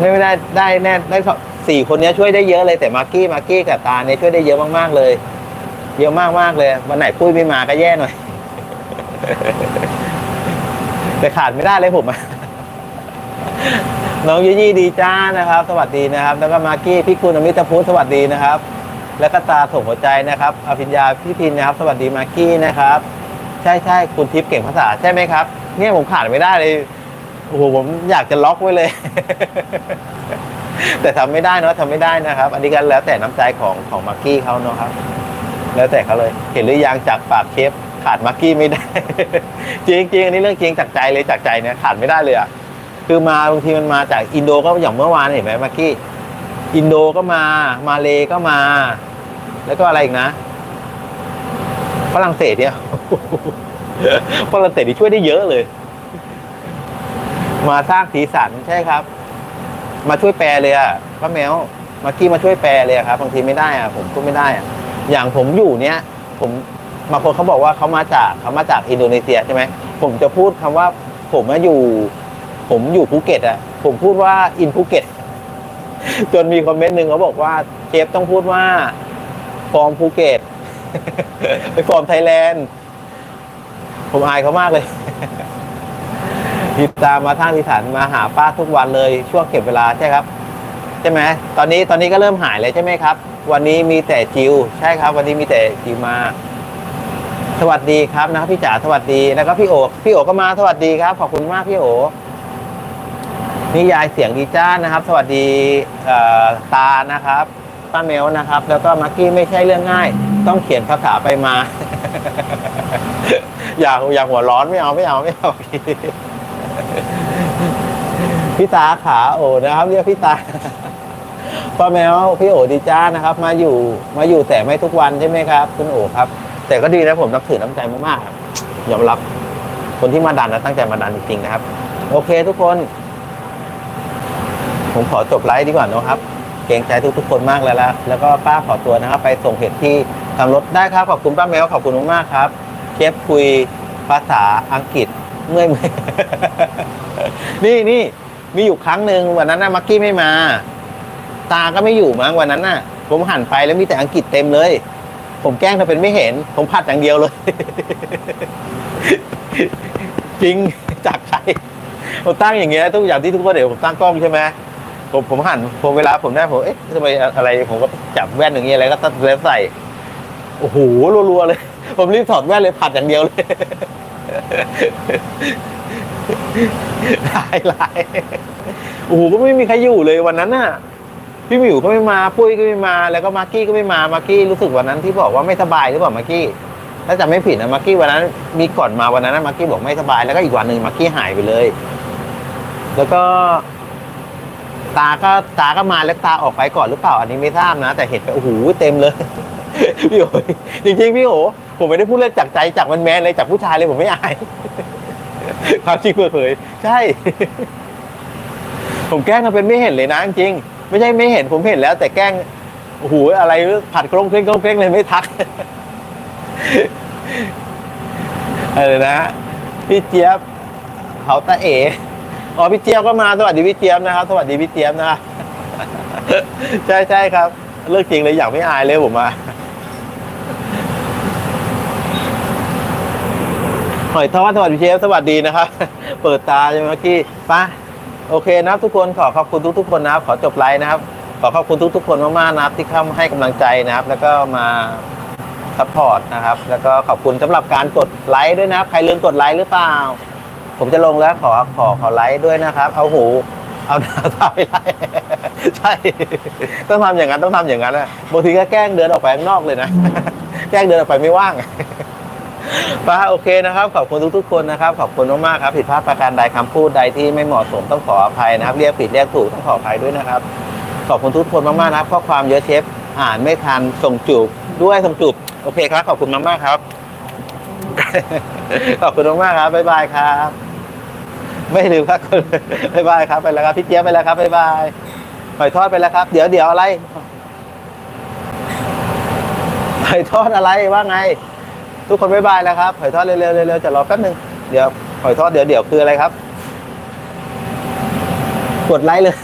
ไม่ได้ได้แน่ได้สี่คนนี้ช่วยได้เยอะเลยแต่มากกี้มากกี้กับตาเนี่ยช่วยได้เยอะมากๆเลย เยอะมากมากๆเลยวันไหนปุ้ยไม่มาก็แย่หน่อย แต่ขาดไม่ได้เลยผมอะน้องยี่ยี่ดีจ้านะครับ สวัสดีนะครับ แล้วก็มากกี้พี่คุณอมิตรพุทธสวัสดีนะครับ แล้วก็ตาส่งหัวใจนะครับอภิญญาพี่พินนะครับ สวัสดีมากกี้นะครับ ใช่ใช่คุณทิพย์เก่งภาษาใช่ไหมครับ เนี่ยผมขาดไม่ได้เลย โอ้โหผมอยากจะล็อกไว้เลย แต่ทำไม่ได้เนาะทำไม่ได้นะครับ อันนี้ก็แล้วแต่น้ำใจของของมากกี้เขาเนาะครับ แล้วแต่เขาเลย เห็นหรือยังจากปากเชฟขาดมากกี้ไม่ได้ จริงจริงอันนี้เรื่องจริงจากใจเลยจากใจเนี่ยขาดไม่ได้เลยอะคือมาบางทีมันมาจากอินโดก็อย่างเมื่อวานเห็นไหมมากกี้อินโดก็มามาเลก็มา แล้วก็อะไรอีกนะฝรั่งเศสเนี่ยฝรั่งเศสที่ช่วยได้เยอะเลย มาสร้างสีสันใช่ครับ มาช่วยแปลเลยอะป้าแมวมากี้มาช่วยแปลเลยอะครับบางทีไม่ได้อะผมก็ไม่ได้อะอย่างผมอยู่เนี้ยผมบางคนเขาบอกว่าเขามาจากเขามาจากอินโดนีเซียใช่ไหมผมจะพูดคำว่า ผมมาอยู่ ผมอยู่ภูเก็ตอะผมพูดว่าอินภูเก็ตจนมีคอมเมนต์หนึ่งเขาบอกว่าเชฟต้องพูดว่าฟอร์มภูเก็ตไปฟอร์มไทยแลนด์ผมอายเขามากเลย ติดตามมาท่าที่ฐานมาหาป้าทุกวันเลยช่วงเก็บเวลาใช่ครับ ใช่ไหมตอนนี้ตอนนี้ก็เริ่มหายเลยใช่ไหมครับ วันนี้มีแต่จิว ใช่ครับ วันนี้มีแต่จิวมา สวัสดีครับนะครับพี่จ๋าสวัสดีแล้วก็พี่โอพี่โอก็มาสวัสดีครับขอบคุณมากพี่โอนี่ยายเสียงดีจ้านะครับ สวัสดีตานะครับป้าเมลนะครับ แล้วก็มักกี้ไม่ใช่เรื่องง่าย ต้องเขียนภาษาไปมา อยากอยากหัวร้อนไม่เอาไม่เอาไม่เอา พี่ตาขาโอนะครับ เรียกพี่ตาป้าแมวพี่โอดีจ้านะครับ มาอยู่มาอยู่แต่ไม่ทุกวันใช่ไหมครับ คุณโอครับ แต่ก็ดีนะผมนับถือน้ำใจมากๆยอมรับคนที่มาดันนะตั้งใจมาดันจริงๆนะครับ โอเคทุกคน ผมขอจบไลฟ์ดีกว่านะครับ เกรงใจทุกๆคนมากแล้วละแล้วก็ป้าขอตัวนะครับ ไปส่งเห็ดที่ทำรถได้ครับขอบคุณป้าแมวขอบคุณมากๆครับเชฟคุยภาษาอังกฤษเมื่อยๆนี่นี่ มีอยู่ครั้งหนึ่งวันนั้นนะมักกี้ไม่มา ตาก็ไม่อยู่มั้งวันนั้นน่ะ ผมหันไปแล้วมีแต่อังกฤษเต็มเลย ผมแกล้งทำเป็นไม่เห็น ผมผัดอย่างเดียวเลย จริงจากใครผมตั้งอย่างเงี้ยทุกอย่างที่ทุกคนเห็นผมตั้งกล้องใช่ไหมผมผมหันผมเวลาผมได้ผมเอ๊ะทำไมอะไรผมก็จับแว่นอย่างเงี้ยอะไรก็ตัดแล้วใส่โอ้โหรัวๆเลย ผมรีบถอดแว่นเลยผัดอย่างเดียวเลย หลายหลายโอ้โหก็ไม่มีใครอยู่เลยวันนั้นน่ะ พี่หมิวก็ไม่มาปุ้ยก็ไม่มาแล้วก็มากกี้ก็ไม่มา มากกี้รู้สึกวันนั้นที่บอกว่าไม่สบายหรือเปล่ามากกี้ถ้าจำไม่ผิดนะมากกี้วันนั้น มีก่อนมาวันนั้นมากกี้บอกไม่สบายแล้วก็อีกวันหนึ่งมากกี้หายไปเลย แล้วก็ ตาก็ตาก็มาแล้วตาออกไปก่อนหรือเปล่า อันนี้ไม่ทราบนะ แต่เห็นไปโอ้โหเต็มเลยพี่โอ๋จริงๆพี่โอ๋ผมไม่ได้พูดเล่นจากใจจากแมนๆเลยจากผู้ชายเลยผมไม่อาย ความจริงเปิดเผย ใช่ ผมแกล้งทำเป็นไม่เห็นเลยนะจริง ไม่ใช่ไม่เห็นผมเห็นแล้ว แต่แกล้งโอ้โหอะไรผัดกรงเคร่งกรงเคร่งเลยไม่ทักอะไรนะพี่เจี๊ยบเขาตาเออ๋อพี่เจี๊ยบก็มาสวัสดีพี่เจี๊ยบนะครับสวัสดีพี่เจี๊ยบนะใช่ใช่ครับเรื่องจริงเลยอยากไม่อายเลยผมมา หอยทอดสวัสดีเชฟสวัสดีนะครับ เปิดตาใช่ไหมเมื่อกี้ป้าโอเคนะทุกคนขอขอบคุณทุก ๆ คนนะครับขอจบไลฟ์นะครับ ขอขอบคุณทุก ๆ คนมากๆนะครับที่เข้ามาให้กำลังใจนะครับ แล้วก็มาซัพพอร์ตนะครับ แล้วก็ขอบคุณสำหรับการกดไลค์ด้วยนะครับ ใครลืมกดไลค์หรือเปล่า ผมจะลงแล้วขอขอขอไลค์ด้วยนะครับ เอาหู เอาหน้าตาไปไลค์ใช่ ต้องทำอย่างนั้นต้องทำอย่างนั้นนะบางทีก็แกล้งเดินออกไปข้างนอกเลยนะ แกล้งเดินออกไปไม่ว่าง ป้าโอเคนะครับ ขอบคุณทุกๆคนนะครับ ขอบคุณมากๆครับผิดพลาดประการใดคำพูดใดที่ไม่เหมาะสมต้องขออภัยนะครับ เรียกผิดเรียกถูกต้องขออภัยด้วยนะครับ ขอบคุณทุกคนมากๆนะครับข้อความเยอะเชฟอ่านไม่ทันส่งจูบด้วยส่งจูบโอเคครับ ขอบคุณมากๆครับ ขอบคุณมากๆครับบ๊ายบายครับ ไม่ลืมครับบ๊ายบายครับไปแล้วครับพี่เจี๊ยบไปแล้วครับบ๊ายบายหอยทอดไปแล้วครับ เดี๋ยวเดี๋ยวอะไรหอยทอดอะไรว่าไง ทุกคนบ๊ายบายนะครับหอยทอดเร็วๆเร็วๆจะรอแป๊บหนึงเดี๋ยวหอยทอดเดี๋ยวเดี๋ยวคืออะไรครับ กดไลค์เลย